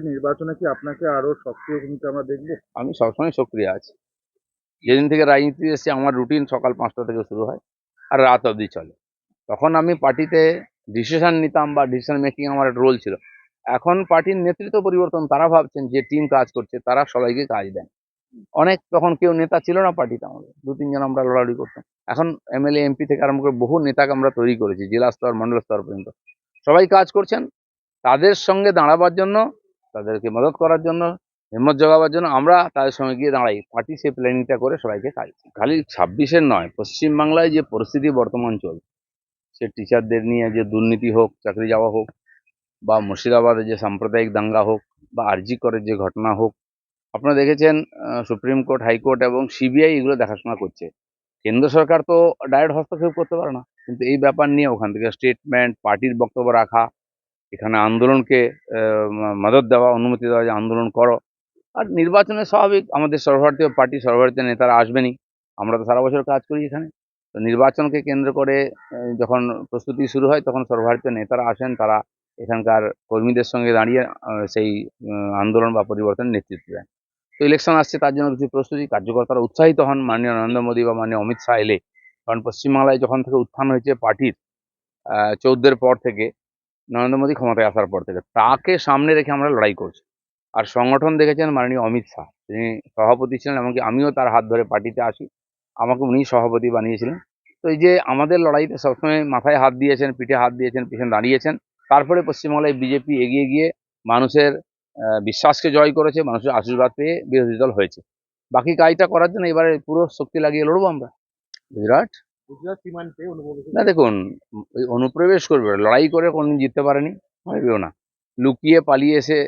নির্বাচনে কি আপনাকে আরও সক্রিয় ভূমিকা আমরা দেখব? আমি সবসময় সক্রিয় আছি। যেদিন থেকে রাজনীতি এসেছি, আমার রুটিন সকাল পাঁচটা থেকে শুরু হয় আর রাত অবধি চলে। তখন আমি পার্টিতে ডিসিশন নিতাম বা ডিসিশন মেকিং আমার একটা রোল ছিল। এখন পার্টির নেতৃত্ব পরিবর্তন, তারা ভাবছেন যে টিম কাজ করছে, তারা সবাইকে কাজ দেন। অনেক তখন কেউ নেতা ছিল না পার্টিতে আমাদের। দু তিনজন আমরা লড়ালড়ি করতাম। এখন এমএলএ, এমপি থেকে আরম্ভ করে বহু নেতাকে আমরা তৈরি করেছি, জেলা স্তর, মন্ডল স্তর পর্যন্ত। সবাই কাজ করছেন। তাদের সঙ্গে দাঁড়াবার জন্য তাদেরকে মদত করার জন্য, হিম্মত জোগাবার জন্য আমরা তাদের সঙ্গে গিয়ে দাঁড়াই। পার্টি সেই প্ল্যানিংটা করে সবাইকে দিই। খালি ছাব্বিশের নয়, পশ্চিমবাংলায় যে পরিস্থিতি বর্তমান চলছে সে টিচারদের নিয়ে যে দুর্নীতি হোক, চাকরি যাওয়া হোক, বা মুর্শিদাবাদে যে সাম্প্রদায়িক দাঙ্গা হোক, বা আরজি করের যে ঘটনা হোক, আপনারা দেখেছেন সুপ্রিম কোর্ট হাইকোর্ট এবং সিবিআই এগুলো দেখাশোনা করছে। কেন্দ্র সরকার তো ডাইরেক্ট হস্তক্ষেপ করতে পারে না। কিন্তু এই ব্যাপার নিয়ে ওখান থেকে স্টেটমেন্ট পার্টির বক্তব্য রাখা এখানে আন্দোলনকে মদত দেওয়া, অনুমতি দেওয়া যে আন্দোলন করো। আর নির্বাচনে স্বাভাবিক আমাদের সর্বভারতীয় পার্টি, সর্বভারতীয় নেতারা আসবেনই। আমরা তো সারা বছর কাজ করি এখানে। তো নির্বাচনকে কেন্দ্র করে যখন প্রস্তুতি শুরু হয়, তখন সর্বভারতীয় নেতারা আসেন, তারা এখানকার কর্মীদের সঙ্গে দাঁড়িয়ে সেই আন্দোলন বা পরিবর্তন নেতৃত্ব দেন। তো ইলেকশন আসছে, তার জন্য কিছু প্রস্তুতি। কার্যকর্তারা উৎসাহিত হন মাননীয় নরেন্দ্র মোদী বা মাননীয় অমিত শাহ এলে। কারণ পশ্চিমবাংলায় যখন থেকে উত্থান হয়েছে পার্টির চৌদ্দের পর থেকে নরেন্দ্র মোদী ক্ষমতায় আসার পর থেকে। তাকে সামনে রেখে আমরা লড়াই করছি। আর সংগঠন দেখেছেন মাননীয় অমিত শাহ। তিনি সভাপতি ছিলেন, এমনকি আমিও তার হাত ধরে পার্টিতে আসি। আমাকে উনি সভাপতি বানিয়েছিলেন। তো এই যে আমাদের লড়াইতে সবসময় মাথায় হাত দিয়েছেন, পিঠে হাত দিয়েছেন, পিছনে দাঁড়িয়েছেন। তারপরে পশ্চিমবাংলায় বিজেপি এগিয়ে গিয়ে মানুষের বিশ্বাসকে জয় করেছে, মানুষের আশীর্বাদ পেয়ে বিরোধী দল হয়েছে। বাকি কাজটা করার জন্য এবারে পুরো শক্তি লাগিয়ে লড়বো আমরা। গুজরাট। গুজরাট সীমান্তে অনুপ্রবেশ না, দেখুন অনুপ্রবেশ করবে, লড়াই করে কোনদিন জিততে পারেনি পারবেও না। লুকিয়ে পালিয়ে এসে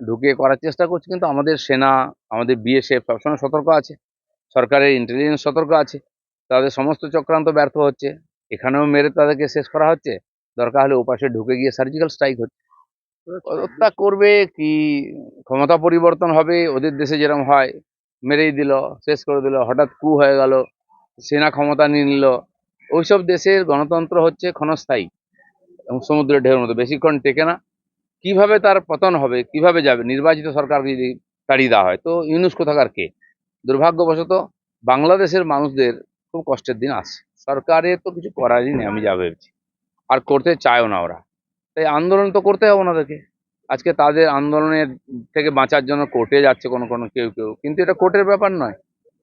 ঢুকে করার চেষ্টা করছে, কিন্তু আমাদের সেনা, আমাদের বিএসএফ সবসময় সতর্ক আছে, সরকারের ইন্টেলিজেন্স সতর্ক আছে, তাদের সমস্ত চক্রান্ত ব্যর্থ হচ্ছে, এখানেও মেরে তাদেরকে শেষ করা হচ্ছে, দরকার হলে ওপাশে ঢুকে গিয়ে সার্জিক্যাল স্ট্রাইক হচ্ছে। হত্যা করবে কি, ক্ষমতা পরিবর্তন হবে, ওদের দেশে যেরকম হয়, মেরেই দিল, শেষ করে দিল, হঠাৎ কু হয়ে গেল সেনা ক্ষমতা নিয়ে নিল। ওইসব দেশের গণতন্ত্র হচ্ছে ক্ষণস্থায়ী এবং সমুদ্রের ঢেউর মতো। বেশিক্ষণ টেকে না। কীভাবে তার পতন হবে, কীভাবে যাবে? নির্বাচিত সরকার যদি তাড়িয়ে দেওয়া হয়, তো ইউনুস কোথাকার কে? দুর্ভাগ্যবশত বাংলাদেশের মানুষদের খুব কষ্টের দিন আসছে সরকারের তো কিছু করারই নেই, আমি যা ভেবেছি। আর করতে চায়ও না ওরা। তাই আন্দোলন তো করতে হবে ওনাদেরকে। আজকে তাদের আন্দোলনের থেকে বাঁচার জন্য কোর্টে যাচ্ছে কোনো কোনো কেউ কেউ। কিন্তু এটা কোর্টের ব্যাপার নয়।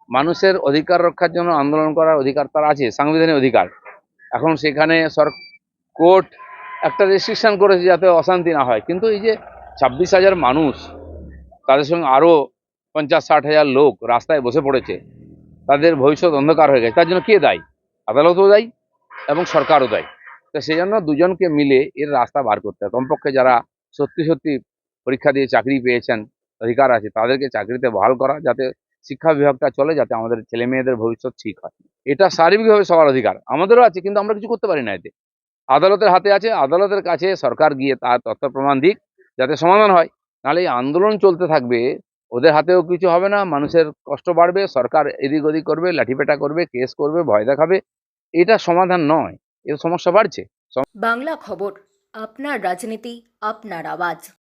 মানুষের অধিকার রক্ষার জন্য আন্দোলন করার অধিকার তার আছে, সাংবিধানিক অধিকার। এখন সেখানে সর কোর্ট একটা রেস্ট্রিকশন করেছে যাতে অশান্তি না হয়। কিন্তু এই যে ছাব্বিশ হাজার মানুষ, তাদের সঙ্গে আরও পঞ্চাশ, ষাট হাজার লোক রাস্তায় বসে পড়েছে, তাদের ভবিষ্যৎ অন্ধকার হয়ে গেছে, তার জন্য কে দায়ী? আদালতও দায়ী এবং সরকারও দায়ী। তো সেই জন্য দুজনকে মিলে এর রাস্তা বার করতে হয় কমপক্ষে যারা সত্যি সত্যি পরীক্ষা দিয়ে চাকরি পেয়েছেন, অধিকার আছে, তাদেরকে চাকরিতে বহাল করা যাতে শিক্ষা বিভাগটা চলে যাতে আমাদের ছেলে মেয়েদের ভবিষ্যৎ ঠিক হয়। এটা শারীরিকভাবে সবার অধিকার, আমাদেরও আছে কিন্তু আমরা কিছু করতে পারি না এতে। আদালতের হাতে আছে, আদালতের কাছে সরকার গিয়ে তার তথ্য প্রমাণ দিক যাতে সমাধান হয়। নাহলে এই আন্দোলন চলতে থাকবে, ওদের হাতেও কিছু হবে না, মানুষের কষ্ট বাড়বে, সরকার এদিক ওদিক করবে, লাঠিপেটা করবে, কেস করবে, ভয় দেখাবে। এটা সমাধান নয়, এর সমস্যা বাড়ছে। বাংলা খবর, আপনার রাজনীতি, আপনার আওয়াজ।